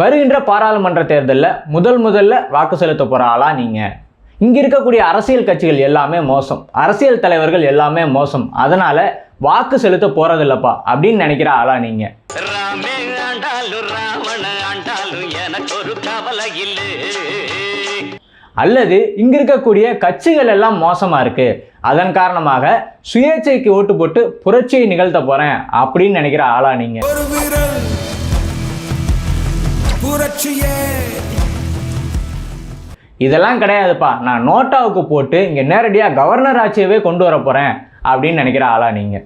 வருகின்ற பாராளுமன்ற தேர்தலில் முதல் முதல்ல வாக்கு செலுத்த போகிற ஆளா நீங்கள் இங்கே இருக்கக்கூடிய அரசியல் கட்சிகள் எல்லாமே மோசம். அரசியல் தலைவர்கள் எல்லாமே மோசம். அதனால வாக்கு செலுத்த போறதில்லப்பா அப்படின்னு நினைக்கிற ஆளா நீங்க. அல்லது இங்க இருக்கக்கூடிய கட்சிகள் எல்லாம் மோசமா இருக்கு. அதன் காரணமாக சுயேட்சைக்கு ஓட்டு போட்டு புரட்சியை நிகழ்த்த போறேன் அப்படின்னு நினைக்கிற ஆளா நீங்க. புரட்சியே. இதெல்லாம் கிடையாதுப்பா. நான் நோட்டாவுக்கு போட்டு இங்க நேரடியா கவர்னர் ஆட்சியவே கொண்டு வர போறேன் அப்படின்னு நினைக்கிற ஆளா நீங்க.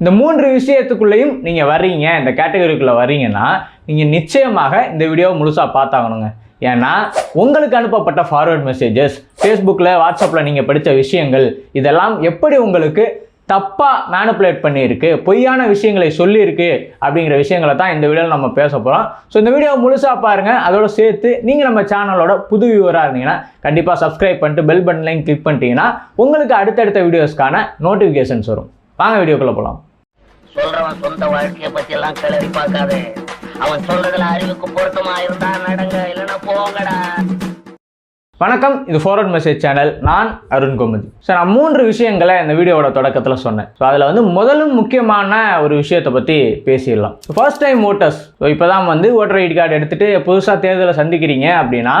இந்த மூன்று விஷயத்துக்குள்ளேயும் நீங்கள் வர்றீங்க இந்த கேட்டகரிக்குள்ளே வர்றீங்கன்னா நீங்கள் நிச்சயமாக இந்த வீடியோவை முழுசாக பார்த்தாகணுங்க. ஏன்னா உங்களுக்கு அனுப்பப்பட்ட ஃபார்வர்ட் மெசேஜஸ் ஃபேஸ்புக்கில் வாட்ஸ்அப்பில் நீங்கள் படித்த விஷயங்கள் இதெல்லாம் எப்படி உங்களுக்கு தப்பாக மேனுப்புலேட் பண்ணியிருக்கு பொய்யான விஷயங்களை சொல்லியிருக்கு அப்படிங்கிற விஷயங்களை தான் இந்த வீடியோவில் நம்ம பேச போகிறோம் ஸோ இந்த வீடியோ முழுசாக பாருங்கள் அதோட சேர்த்து நீங்கள் நம்ம சேனலோட புது வியூவராக இருந்தீங்கன்னா கண்டிப்பாக சப்ஸ்கிரைப் பண்ணிட்டு பெல் பட்டன்லையும் கிளிக் பண்ணிட்டீங்கன்னா உங்களுக்கு அடுத்தடுத்த வீடியோஸ்க்கான நோட்டிஃபிகேஷன்ஸ் வரும். வாங்க வீடியோக்குள்ளே போகலாம் சொல்றவன் சொந்த வாழ்க்கையை பத்தி எல்லாம் கிளறி பார்க்காதே. அவன் சொல்றதுல அறிவுக்கு பொருத்தமா இருந்தா நடங்க இல்லைன்னா போங்கடா. வணக்கம் இது ஃபார்வர்ட் மெசேஜ் சேனல் நான் அருண் கோமதி. ஸோ நான் மூன்று விஷயங்களை இந்த வீடியோவோட தொடக்கத்தில் சொன்னேன். ஸோ அதில் வந்து முதலும் முக்கியமான ஒரு விஷயத்தை பற்றி பேசிடலாம். ஃபர்ஸ்ட் டைம் ஓட்டர்ஸ் ஸோ இப்போ தான் வந்து ஓட்டர் ஐடி கார்டு எடுத்துகிட்டு புதுசாக தேர்தலை சந்திக்கிறீங்க அப்படின்னா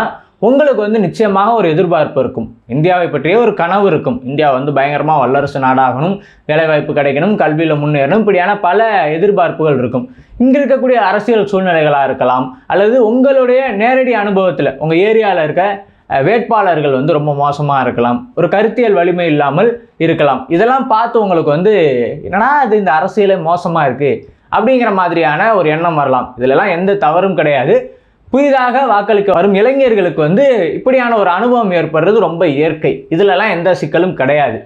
உங்களுக்கு வந்து நிச்சயமாக ஒரு எதிர்பார்ப்பு இருக்கும். இந்தியாவை பற்றிய ஒரு கனவு இருக்கும். இந்தியா வந்து பயங்கரமாக வல்லரசு நாடாகணும் வேலைவாய்ப்பு கிடைக்கணும் கல்வியில் முன்னேறணும் இப்படியான பல எதிர்பார்ப்புகள் இருக்கும். இங்கே இருக்கக்கூடிய அரசியல் சூழ்நிலைகளாக இருக்கலாம் அல்லது உங்களுடைய நேரடி அனுபவத்தில் உங்கள் ஏரியாவில் இருக்க வேட்பாளர்கள் வந்து ரொம்ப மோசமாக இருக்கலாம். ஒரு கருத்தியல் வலிமை இல்லாமல் இருக்கலாம். இதெல்லாம் பார்த்து உங்களுக்கு வந்து என்னன்னா இது இந்த அரசியலே மோசமாக இருக்குது அப்படிங்கிற மாதிரியான ஒரு எண்ணம் வரலாம். இதிலெல்லாம் எந்த தவறும் கிடையாது. புதிதாக வாக்களிக்க வரும் இளைஞர்களுக்கு வந்து இப்படியான ஒரு அனுபவம் ஏற்படுறது ரொம்ப இயற்கை. இதிலெல்லாம் எந்த சிக்கலும் கிடையாது.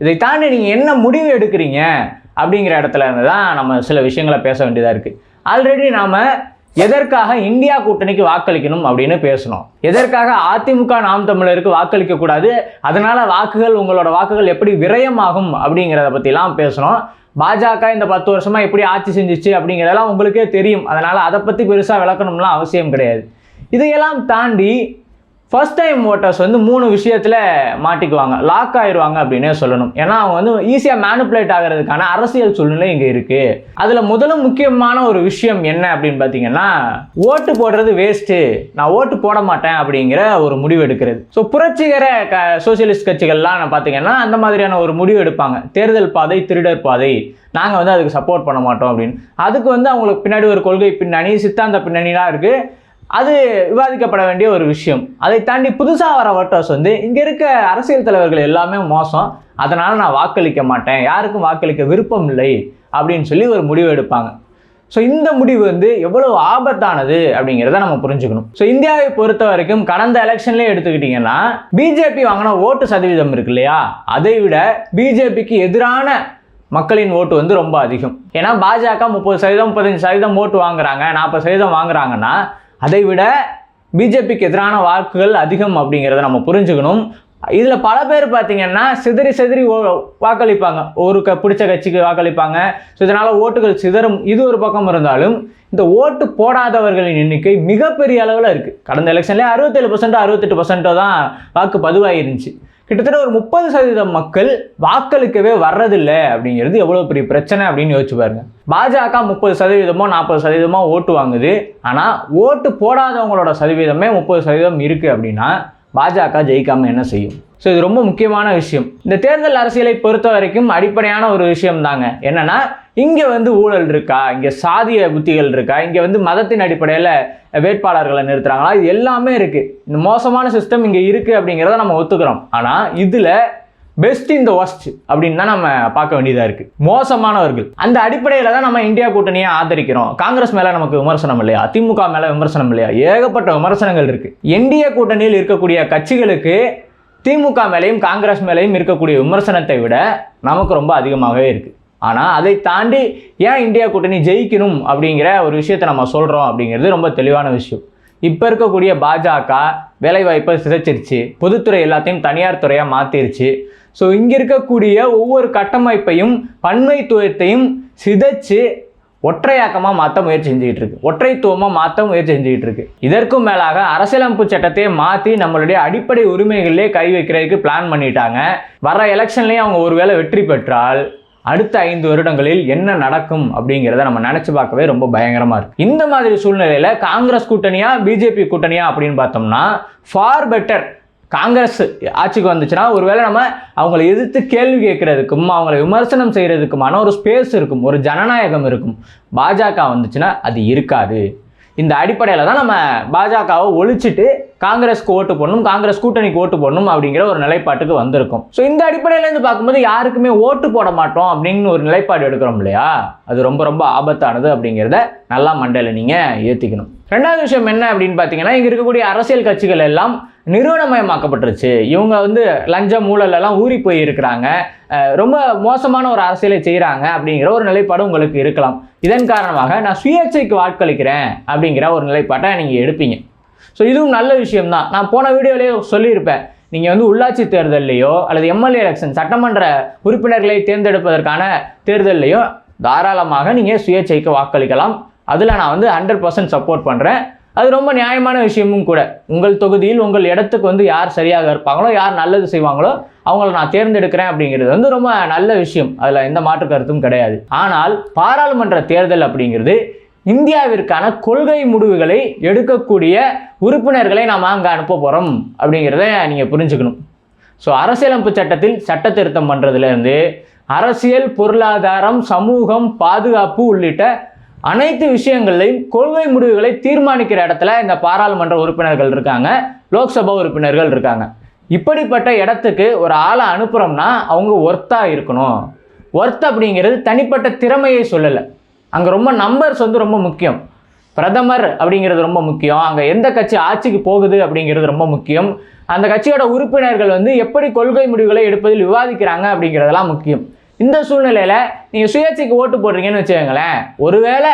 இதை தாண்டி நீங்கள் என்ன முடிவு எடுக்கிறீங்க? அப்படிங்கிற இடத்துல இருந்து தான் நம்ம சில விஷயங்களை பேச வேண்டியதாக இருக்குது ஆல்ரெடி நாம் எதற்காக இந்தியா கூட்டணிக்கு வாக்களிக்கணும் அப்படின்னு பேசணும். எதற்காக அதிமுக நாம் தமிழருக்கு வாக்களிக்க கூடாது? அதனால வாக்குகள் உங்களோட வாக்குகள் எப்படி விரயமாகும் அப்படிங்கிறத பற்றிலாம் பேசணும். பாஜக இந்த பத்து வருஷமா எப்படி ஆட்சி செஞ்சிச்சு அப்படிங்கிறதெல்லாம் உங்களுக்கே தெரியும். அதனால அதை பற்றி பெருசாக விளக்கணும்லாம் அவசியம் கிடையாது. இதையெல்லாம் தாண்டி ஃபர்ஸ்ட் டைம் ஓட்டர்ஸ் வந்து மூணு விஷயத்தில் மாட்டிக்குவாங்க. லாக் ஆயிடுவாங்க அப்படின்னே சொல்லணும். ஏன்னா அவங்க வந்து ஈஸியாக மேனுப்புலேட் ஆகிறதுக்கான அரசியல் சூழ்நிலை இங்கே இருக்குது அதில் முதலும் முக்கியமான ஒரு விஷயம் என்ன அப்படின்னு பார்த்தீங்கன்னா ஓட்டு போடுறது வேஸ்ட்டு நான் ஓட்டு போட மாட்டேன் அப்படிங்கிற ஒரு முடிவு எடுக்கிறது. ஸோ புரட்சிகர க சோசியலிஸ்ட் கட்சிகள்லாம் பார்த்தீங்கன்னா அந்த மாதிரியான ஒரு முடிவு எடுப்பாங்க. தேர்தல் பாதை திருடர் பாதை. நாங்கள் வந்து அதுக்கு சப்போர்ட் பண்ண மாட்டோம் அப்படின்னு. அதுக்கு வந்து அவங்களுக்கு பின்னாடி ஒரு கொள்கை பின்னணி சித்தாந்த பின்னணிலாம் இருக்குது அது விவாதிக்கப்பட வேண்டிய ஒரு விஷயம். அதை தாண்டி புதுசாக வர ஓட்டர்ஸ் வந்து இங்கே இருக்க அரசியல் தலைவர்கள் எல்லாமே மோசம். அதனால் நான் வாக்களிக்க மாட்டேன். யாருக்கும் வாக்களிக்க விருப்பம் இல்லை அப்படின்னு சொல்லி ஒரு முடிவு எடுப்பாங்க. ஸோ இந்த முடிவு வந்து எவ்வளவு ஆபத்தானது அப்படிங்கிறத நம்ம புரிஞ்சுக்கணும். ஸோ இந்தியாவை பொறுத்த வரைக்கும் கடந்த எலெக்ஷன்லேயே எடுத்துக்கிட்டிங்கன்னா பிஜேபி வாங்கின ஓட்டு சதவீதம் இருக்கு இல்லையா? அதை விட பிஜேபிக்கு எதிரான மக்களின் ஓட்டு வந்து ரொம்ப அதிகம். ஏன்னா பாஜக முப்பது சதவீதம் முப்பத்தஞ்சு சதவீதம் ஓட்டு வாங்குறாங்க. நாற்பது சதவீதம் வாங்குறாங்கன்னா அதை விட பிஜேபிக்கு எதிரான வாக்குகள் அதிகம் அப்படிங்கிறத நம்ம புரிஞ்சுக்கணும். இதில் பல பேர் பார்த்தீங்கன்னா சிதறி சிதறி ஓ- வாக்களிப்பாங்க. ஒரு க பிடிச்ச கட்சிக்கு வாக்களிப்பாங்க. ஸோ இதனால் ஓட்டுகள் சிதறும். இது ஒரு பக்கம் இருந்தாலும் இந்த ஓட்டு போடாதவர்களின் எண்ணிக்கை மிகப்பெரிய அளவில் இருக்குது கடந்த எலெக்ஷன்லேயே அறுபத்தேழு பர்சன்ட்டோ அறுபத்தெட்டு பர்சன்ட்டோ தான் வாக்கு பதிவாகிருந்துச்சு கிட்டத்தட்ட ஒரு முப்பது சதவீதம் மக்கள் வாக்களிக்கவே வர்றதில்லை அப்படிங்கிறது எவ்வளோ பெரிய பிரச்சனை அப்படின்னு யோசிச்சு பாருங்க. பாஜக முப்பது சதவீதமோ நாற்பது சதவீதமோ ஓட்டு வாங்குது. ஆனால் ஓட்டு போடாதவங்களோட சதவீதமே முப்பது சதவீதம் இருக்குது அப்படின்னா பாஜக ஜெயிக்காமல் என்ன செய்யும்? ஸோ இது ரொம்ப முக்கியமான விஷயம். இந்த தேர்தல் அரசியலை பொறுத்த வரைக்கும் அடிப்படையான ஒரு விஷயம் தாங்க என்னன்னா இங்கே வந்து ஊழல் இருக்கா? இங்கே சாதிய புத்திகள் இருக்கா? இங்கே வந்து மதத்தின் அடிப்படையில் வேட்பாளர்களை நிறுத்துறாங்களா? இது எல்லாமே இருக்குது இந்த மோசமான சிஸ்டம் இங்கே இருக்குது அப்படிங்கிறத நம்ம ஒத்துக்கிறோம். ஆனால் இதில் பெஸ்ட் இன் த ஒஸ்ட் அப்படின்னு தான் நம்ம பார்க்க வேண்டியதாக இருக்குது மோசமானவர்கள். அந்த அடிப்படையில் தான் நம்ம இந்தியா கூட்டணியை ஆதரிக்கிறோம். காங்கிரஸ் மேலே நமக்கு விமர்சனம் இல்லையா? திமுக மேலே விமர்சனம் இல்லையா? ஏகப்பட்ட விமர்சனங்கள் இருக்குது என்டிஏ கூட்டணியில் இருக்கக்கூடிய கட்சிகளுக்கு திமுக மேலேயும் காங்கிரஸ் மேலேயும் இருக்கக்கூடிய விமர்சனத்தை விட நமக்கு ரொம்ப அதிகமாகவே இருக்குது ஆனால் அதை தாண்டி ஏன் இந்தியா கூட்டணி ஜெயிக்கணும் அப்படிங்கிற ஒரு விஷயத்தை நம்ம சொல்கிறோம் அப்படிங்கிறது ரொம்ப தெளிவான விஷயம். இப்போ இருக்கக்கூடிய பாஜக வேலைவாய்ப்பை சிதைச்சிருச்சு பொதுத்துறை எல்லாத்தையும் தனியார் துறையாக மாற்றிருச்சு ஸோ இங்கே இருக்கக்கூடிய ஒவ்வொரு கட்டமைப்பையும் பன்மைத்துவத்தையும் சிதைச்சு ஒற்றையாக்கமாக மாற்ற முயற்சி செஞ்சுக்கிட்டு இருக்கு ஒற்றைத்துவமாக மாற்ற முயற்சி செஞ்சுக்கிட்டு இருக்கு இதற்கும் மேலாக அரசியலமைப்பு சட்டத்தையே மாற்றி நம்மளுடைய அடிப்படை உரிமைகளிலே கை வைக்கிறதுக்கு பிளான் பண்ணிட்டாங்க. வர எலெக்ஷன்லேயும் அவங்க ஒருவேளை வெற்றி பெற்றால் அடுத்த ஐந்து வருடங்களில் என்ன நடக்கும் அப்படிங்கிறத நம்ம நினச்சி பார்க்கவே ரொம்ப பயங்கரமாக இருக்குது இந்த மாதிரி சூழ்நிலையில் காங்கிரஸ் கூட்டணியா பிஜேபி கூட்டணியா அப்படின்னு பார்த்தோம்னா ஃபார் பெட்டர் காங்கிரஸ் ஆட்சிக்கு வந்துச்சுன்னா ஒருவேளை நம்ம அவங்கள எதிர்த்து கேள்வி கேட்கறதுக்கும் அவங்கள விமர்சனம் செய்கிறதுக்குமான ஒரு ஸ்பேஸ் இருக்கும் ஒரு ஜனநாயகம் இருக்கும் பாஜக வந்துச்சுன்னா அது இருக்காது. இந்த அடிப்படையில் தான் நம்ம பாஜகவை ஒழிச்சிட்டு காங்கிரஸ்க்கு ஓட்டு போடணும் காங்கிரஸ் கூட்டணிக்கு ஓட்டு போடணும் அப்படிங்கிற ஒரு நிலைப்பாட்டுக்கு வந்திருக்கும். ஸோ இந்த அடிப்படையிலேருந்து பார்க்கும்போது யாருக்குமே ஓட்டு போட மாட்டோம் அப்படின்னு ஒரு நிலைப்பாடு எடுக்கிறோம் இல்லையா? அது ரொம்ப ரொம்ப ஆபத்தானது அப்படிங்கிறத நல்லா மண்டையில் நீங்கள் ஏற்றிக்கணும் ரெண்டாவது விஷயம் என்ன அப்படின்னு பார்த்தீங்கன்னா இங்கே இருக்கக்கூடிய அரசியல் கட்சிகள் எல்லாம் நிறுவனமயமாக்கப்பட்டுருச்சு. இவங்க வந்து லஞ்சம் ஊழலெல்லாம் ஊறி போய் இருக்கிறாங்க ரொம்ப மோசமான ஒரு அரசியலை செய்கிறாங்க அப்படிங்கிற ஒரு நிலைப்பாடு உங்களுக்கு இருக்கலாம். இதன் காரணமாக நான் சுயேட்சைக்கு வாக்களிக்கிறேன் அப்படிங்கிற ஒரு நிலைப்பாட்டை நீங்கள் எடுப்பீங்க. ஸோ இதுவும் நல்ல விஷயம்தான். நான் போன வீடியோலேயே சொல்லியிருப்பேன். நீங்கள் வந்து உள்ளாட்சி தேர்தல்லையோ அல்லது எம்எல்ஏ எலெக்ஷன் சட்டமன்ற உறுப்பினர்களை தேர்ந்தெடுப்பதற்கான தேர்தல்லையோ தாராளமாக நீங்கள் சுயேட்சைக்கு வாக்களிக்கலாம். அதில் நான் வந்து ஹண்ட்ரட் பர்சன்ட் சப்போர்ட் பண்ணுறேன் அது ரொம்ப நியாயமான விஷயமும் கூட. உங்கள் தொகுதியில் உங்கள் இடத்துக்கு வந்து யார் சரியாக இருப்பாங்களோ யார் நல்லது செய்வாங்களோ அவங்கள நான் தேர்ந்தெடுக்கிறேன் அப்படிங்கிறது வந்து ரொம்ப நல்ல விஷயம். அதில் எந்த மாற்று கருத்தும் கிடையாது. ஆனால் பாராளுமன்ற தேர்தல் அப்படிங்கிறது இந்தியாவிற்கான கொள்கை முடிவுகளை எடுக்கக்கூடிய உறுப்பினர்களை நாம் அங்கே அனுப்ப போகிறோம் அப்படிங்கிறத நீங்கள் புரிஞ்சுக்கணும். ஸோ அரசியலமைப்பு சட்டத்தில் சட்ட திருத்தம் பண்ணுறதுலேருந்து அரசியல் பொருளாதாரம் சமூகம் பாதுகாப்பு உள்ளிட்ட அனைத்து விஷயங்களையும் கொள்கை முடிவுகளை தீர்மானிக்கிற இடத்துல இந்த பாராளுமன்ற உறுப்பினர்கள் இருக்காங்க லோக்சபா உறுப்பினர்கள் இருக்காங்க. இப்படிப்பட்ட இடத்துக்கு ஒரு ஆளை அனுப்புகிறோம்னா அவங்க ஒர்த்தாக இருக்கணும். ஒர்த் அப்படிங்கிறது தனிப்பட்ட திறமையை சொல்லலை. அங்கே ரொம்ப நம்பர்ஸ் வந்து ரொம்ப முக்கியம். பிரதமர் அப்படிங்கிறது ரொம்ப முக்கியம். அங்கே எந்த கட்சி ஆட்சிக்கு போகுது அப்படிங்கிறது ரொம்ப முக்கியம். அந்த கட்சியோட உறுப்பினர்கள் வந்து எப்படி கொள்கை முடிவுகளை எடுப்பதில் விவாதிக்கிறாங்க அப்படிங்கிறதெல்லாம் முக்கியம். இந்த சூழ்நிலையில் நீங்கள் சுயேட்சைக்கு ஓட்டு போடுறீங்கன்னு வச்சுக்கோங்களேன். ஒருவேளை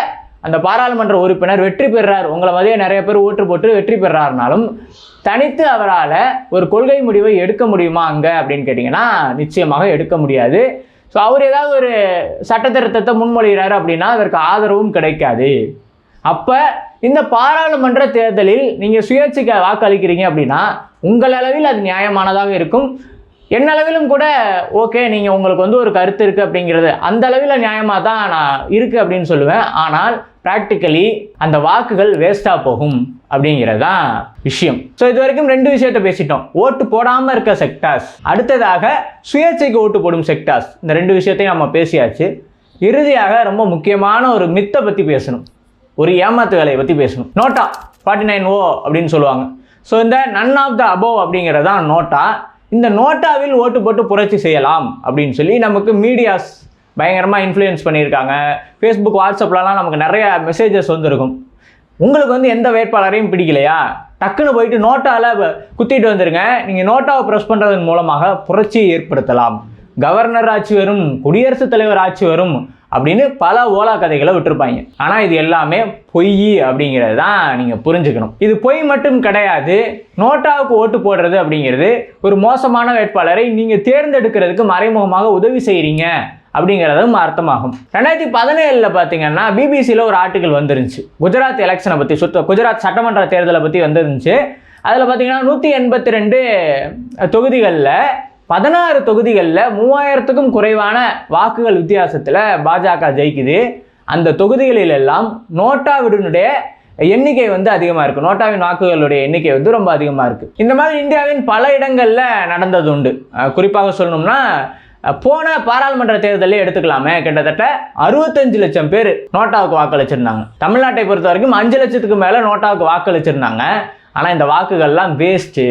அந்த பாராளுமன்ற உறுப்பினர் வெற்றி பெறுறார் உங்களை மாதிரியே நிறைய பேர் ஓட்டு போட்டு வெற்றி பெறாருனாலும் தனித்து அவரால் ஒரு கொள்கை முடிவை எடுக்க முடியுமா அங்கே அப்படின்னு கேட்டிங்கன்னா நிச்சயமாக எடுக்க முடியாது. ஸோ அவர் ஏதாவது ஒரு சட்ட திருத்தத்தை முன்மொழிகிறாரு அப்படின்னா அதற்கு ஆதரவும் கிடைக்காது. அப்போ இந்த பாராளுமன்ற தேர்தலில் நீங்கள் சுயேட்சைக்கு வாக்களிக்கிறீங்க அப்படின்னா உங்கள் அளவில் அது நியாயமானதாக இருக்கும். என்ன அளவிலும் கூட ஓகே நீங்கள் உங்களுக்கு வந்து ஒரு கருத்து இருக்குது அப்படிங்கிறது அந்த அளவில் நியாயமாக தான் நான் இருக்குது அப்படின்னு சொல்லுவேன். ஆனால் ப்ராக்டிக்கலி அந்த வாக்குகள் வேஸ்ட்டாக போகும் அப்படிங்கிறது தான் விஷயம். ஸோ இது வரைக்கும் ரெண்டு விஷயத்த பேசிட்டோம். ஓட்டு போடாமல் இருக்க செக்டார்ஸ் அடுத்ததாக சுயேட்சைக்கு ஓட்டு போடும் செக்டார்ஸ் இந்த ரெண்டு விஷயத்தையும் நம்ம பேசியாச்சு. இறுதியாக ரொம்ப முக்கியமான ஒரு மித்தை பற்றி பேசணும். ஒரு ஏமாத்து வேலையை பற்றி பேசணும். நோட்டா ஃபார்ட்டி நைன் ஓ அப்படின்னு சொல்லுவாங்க. ஸோ இந்த நன் ஆஃப் த அபோவ் அப்படிங்கிறது தான் நோட்டா. இந்த நோட்டாவில் ஓட்டு போட்டு புரட்சி செய்யலாம் அப்படின்னு சொல்லி நமக்கு மீடியாஸ் பயங்கரமாக இன்ஃப்ளூயன்ஸ் பண்ணியிருக்காங்க. ஃபேஸ்புக் வாட்ஸ்அப்லலாம் நமக்கு நிறைய மெசேஜஸ் வந்துருக்கும். உங்களுக்கு வந்து எந்த வேட்பாளரையும் பிடிக்கலையா? டக்குன்னு போயிட்டு நோட்டாவில் குத்திட்டு வந்துருங்க. நீங்கள் நோட்டாவை ப்ரெஸ் பண்ணுறதன் மூலமாக புரட்சியை ஏற்படுத்தலாம். கவர்னர் ஆட்சி வரும் குடியரசுத் தலைவர் ஆட்சி வரும். அப்படின்னு பல ஓலா கதைகளை விட்டுருப்பாங்க. ஆனால் இது எல்லாமே பொய் அப்படிங்கிறது தான் நீங்கள் புரிஞ்சுக்கணும். இது பொய் மட்டும் கிடையாது. நோட்டாவுக்கு ஓட்டு போடுறது அப்படிங்கிறது ஒரு மோசமான வேட்பாளரை நீங்கள் தேர்ந்தெடுக்கிறதுக்கு மறைமுகமாக உதவி செய்கிறீங்க அப்படிங்கிறதும் அர்த்தமாகும். ரெண்டாயிரத்தி பதினேழில் பார்த்தீங்கன்னா பிபிசியில் ஒரு ஆர்டிக்கல் வந்துருந்துச்சு. குஜராத் எலெக்ஷனை பற்றி சுத்த குஜராத் சட்டமன்ற தேர்தலை பற்றி வந்துருந்துச்சு. அதில் பார்த்தீங்கன்னா நூற்றி எண்பத்தி ரெண்டு தொகுதிகளில் பதினாறு தொகுதிகளில் மூவாயிரத்துக்கும் குறைவான வாக்குகள் வித்தியாசத்தில் பாஜக ஜெயிக்குது. அந்த தொகுதிகளில் எல்லாம் நோட்டாவினுடைய எண்ணிக்கை வந்து அதிகமாக இருக்குது நோட்டாவின் வாக்குகளுடைய எண்ணிக்கை வந்து ரொம்ப அதிகமாக இருக்குது இந்த மாதிரி இந்தியாவின் பல இடங்களில் நடந்தது உண்டு. குறிப்பாக சொல்லணும்னா போன பாராளுமன்ற தேர்தலே எடுத்துக்கலாமே. கிட்டத்தட்ட அறுபத்தஞ்சு லட்சம் பேர் நோட்டாவுக்கு வாக்களிச்சிருந்தாங்க. தமிழ்நாட்டை பொறுத்த வரைக்கும் அஞ்சு லட்சத்துக்கு மேலே நோட்டாவுக்கு வாக்களிச்சிருந்தாங்க. ஆனால் இந்த வாக்குகள்லாம் வேஸ்ட்டு.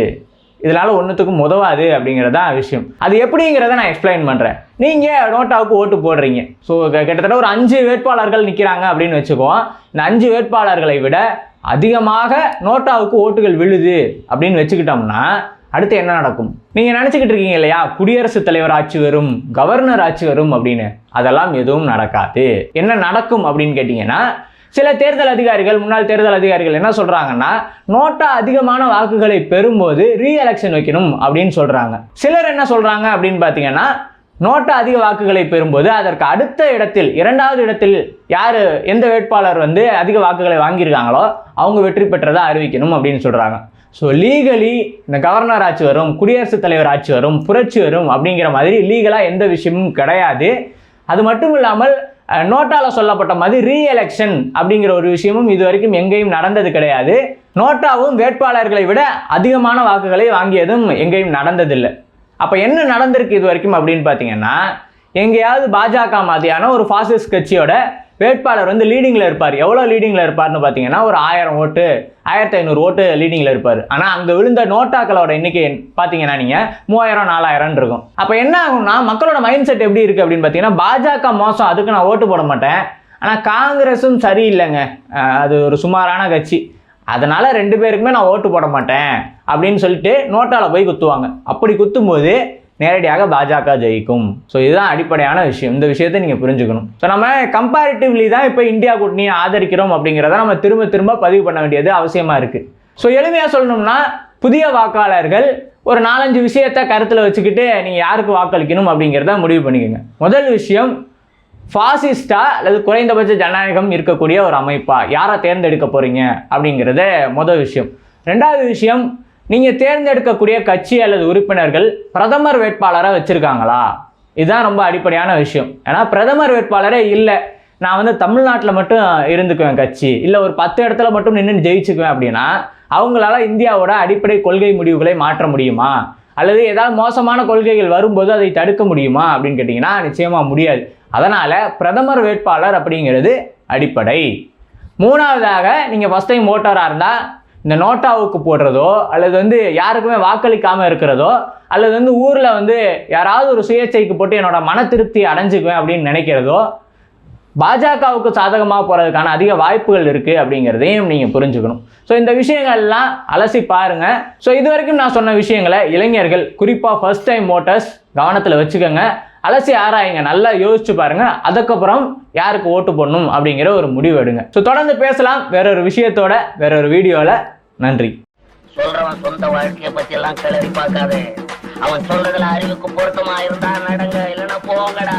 இதனால் ஒன்றுத்துக்கும் உதவாது அப்படிங்கிறது தான் விஷயம். அது எப்படிங்கிறத நான் எக்ஸ்பிளைன் பண்ணுறேன் நீங்கள் நோட்டாவுக்கு ஓட்டு போடுறீங்க. ஸோ கிட்டத்தட்ட ஒரு அஞ்சு வேட்பாளர்கள் நிற்கிறாங்க அப்படின்னு வச்சுக்குவோம் இந்த அஞ்சு வேட்பாளர்களை விட அதிகமாக நோட்டாவுக்கு ஓட்டுகள் விழுது அப்படின்னு வச்சுக்கிட்டோம்னா அடுத்து என்ன நடக்கும்? நீங்கள் நினச்சிக்கிட்டு இருக்கீங்க இல்லையா? குடியரசுத் தலைவர் ஆட்சி வரும் கவர்னர் ஆட்சி வரும் அப்படின்னு. அதெல்லாம் எதுவும் நடக்காது. என்ன நடக்கும் அப்படின்னு கேட்டிங்கன்னா சில தேர்தல் அதிகாரிகள் முன்னாள் தேர்தல் அதிகாரிகள் என்ன சொல்றாங்கன்னா நோட்டா அதிகமான வாக்குகளை பெறும்போது ரீ எலெக்ஷன் வைக்கணும் அப்படின்னு சொல்றாங்க. சிலர் என்ன சொல்றாங்க அப்படின்னு பார்த்தீங்கன்னா நோட்டா அதிக வாக்குகளை பெறும்போது அதற்கு அடுத்த இடத்தில் இரண்டாவது இடத்தில் யார் எந்த வேட்பாளர் வந்து அதிக வாக்குகளை வாங்கியிருக்காங்களோ அவங்க வெற்றி பெற்றதை அறிவிக்கணும் அப்படின்னு சொல்கிறாங்க ஸோ லீகலி இந்த கவர்னர் ஆட்சி வரும் குடியரசுத் தலைவர் ஆட்சி வரும் புரட்சி வரும் அப்படிங்கிற மாதிரி லீகலாக எந்த விஷயமும் கிடையாது. அது மட்டும் இல்லாமல் நோட்டாவில் நோட்டால சொல்லப்பட்ட மாதிரி ரீ எலெக்ஷன் அப்படிங்கிற ஒரு விஷயமும் இது வரைக்கும் எங்கேயும் நடந்தது கிடையாது. நோட்டாவும் வேட்பாளர்களை விட அதிகமான வாக்குகளை வாங்கியதும் எங்கேயும் நடந்ததில்லை. அப்போ என்ன நடந்திருக்கு இது வரைக்கும் அப்படின்னு பார்த்தீங்கன்னா எங்கேயாவது பாஜக மாதிரியான ஒரு ஃபாசிஸ்ட் கட்சியோட வேட்பாளர் வந்து லீடிங்கில் இருப்பார். எவ்வளோ லீடிங்கில் இருப்பார்னு பார்த்தீங்கன்னா ஒரு ஆயிரம் ஓட்டு ஆயிரத்தி ஐநூறு ஓட்டு லீடிங்கில் இருப்பார். ஆனால் அங்கே விழுந்த நோட்டாக்களோட எண்ணிக்கை பார்த்தீங்கன்னா நீங்கள் மூவாயிரம் நாலாயிரம் இருக்கும். அப்போ என்ன ஆகும்னா மக்களோட மைண்ட் செட் எப்படி இருக்குது அப்படின்னு பார்த்தீங்கன்னா பாஜக மோசம் அதுக்கு நான் ஓட்டு போட மாட்டேன். ஆனால் காங்கிரஸும் சரியில்லைங்க. அது ஒரு சுமாரான கட்சி. அதனால் ரெண்டு பேருக்குமே நான் ஓட்டு போட மாட்டேன் அப்படின்னு சொல்லிட்டு நோட்டாவில் போய் குத்துவாங்க. அப்படி குத்தும்போது நேரடியாக பாஜக ஜெயிக்கும். ஸோ இதுதான் அடிப்படையான விஷயம். இந்த விஷயத்தை நீங்கள் புரிஞ்சுக்கணும். ஸோ நம்ம கம்பேரிட்டிவ்லி தான் இப்போ இந்தியா கூட்டணியை ஆதரிக்கிறோம் அப்படிங்கிறத நம்ம திரும்ப திரும்ப பதிவு பண்ண வேண்டியது அவசியமாக இருக்குது ஸோ எளிமையாக சொல்லணும்னா புதிய வாக்காளர்கள் ஒரு நாலஞ்சு விஷயத்தை கருத்தில் வச்சுக்கிட்டு நீங்கள் யாருக்கு வாக்களிக்கணும் அப்படிங்கிறத முடிவு பண்ணிக்கோங்க. முதல் விஷயம் ஃபாசிஸ்டா அல்லது குறைந்தபட்ச ஜனநாயகம் இருக்கக்கூடிய ஒரு அமைப்பா யாரை தேர்ந்தெடுக்க போறீங்க அப்படிங்கிறத முதல் விஷயம். ரெண்டாவது விஷயம் நீங்கள் தேர்ந்தெடுக்கக்கூடிய கட்சி அல்லது உறுப்பினர்கள் பிரதமர் வேட்பாளரை வச்சுருக்காங்களா? இதுதான் ரொம்ப அடிப்படையான விஷயம். ஏன்னா பிரதமர் வேட்பாளரே இல்லை. நான் வந்து தமிழ்நாட்டில் மட்டும் இருந்துக்குவேன் கட்சி. இல்லை ஒரு பத்து இடத்துல மட்டும் நின்று ஜெயிச்சுக்குவேன் அப்படின்னா அவங்களால இந்தியாவோட அடிப்படை கொள்கை முடிவுகளை மாற்ற முடியுமா? அல்லது ஏதாவது மோசமான கொள்கைகள் வரும்போது அதை தடுக்க முடியுமா? அப்படின்னு கேட்டிங்கன்னா நிச்சயமாக முடியாது. அதனால் பிரதமர் வேட்பாளர் அப்படிங்கிறது அடிப்படை. மூணாவதாக நீங்கள் ஃபஸ்ட் டைம் ஓட்டராக இருந்தால் இந்த நோட்டாவுக்கு போடுறதோ அல்லது வந்து யாருக்குமே வாக்களிக்காமல் இருக்கிறதோ அல்லது வந்து ஊரில் வந்து யாராவது ஒரு சுயேட்சைக்கு போட்டு என்னோட மன திருப்தி அடைஞ்சுக்குவேன் அப்படின்னு நினைக்கிறதோ பாஜகவுக்கு சாதகமாக போகிறதுக்கான அதிக வாய்ப்புகள் இருக்குது அப்படிங்கிறதையும் நீங்கள் புரிஞ்சுக்கணும். ஸோ இந்த விஷயங்கள்லாம் அலசி பாருங்கள் ஸோ இது வரைக்கும் நான் சொன்ன விஷயங்களை இளைஞர்கள் குறிப்பாக ஃபர்ஸ்ட் டைம் ஓட்டர்ஸ் கவனத்தில் வச்சுக்கோங்க. அலசி ஆராயுங்க நல்லா யோசிச்சு பாருங்க. அதுக்கப்புறம் யாருக்கு ஓட்டு போடணும் அப்படிங்கிற ஒரு முடிவு எடுங்க. ஸோ தொடர்ந்து பேசலாம். வேற ஒரு விஷயத்தோட வேற ஒரு வீடியோவில் நன்றி. சொல்றவன் சொந்த வாழ்க்கையை பத்தி எல்லாம் கிளறி பார்க்காதே. அவன் சொல்றதுல அறிவுக்கு பொருத்தமா இருந்தா நடங்க இல்லைன்னா போங்கடா.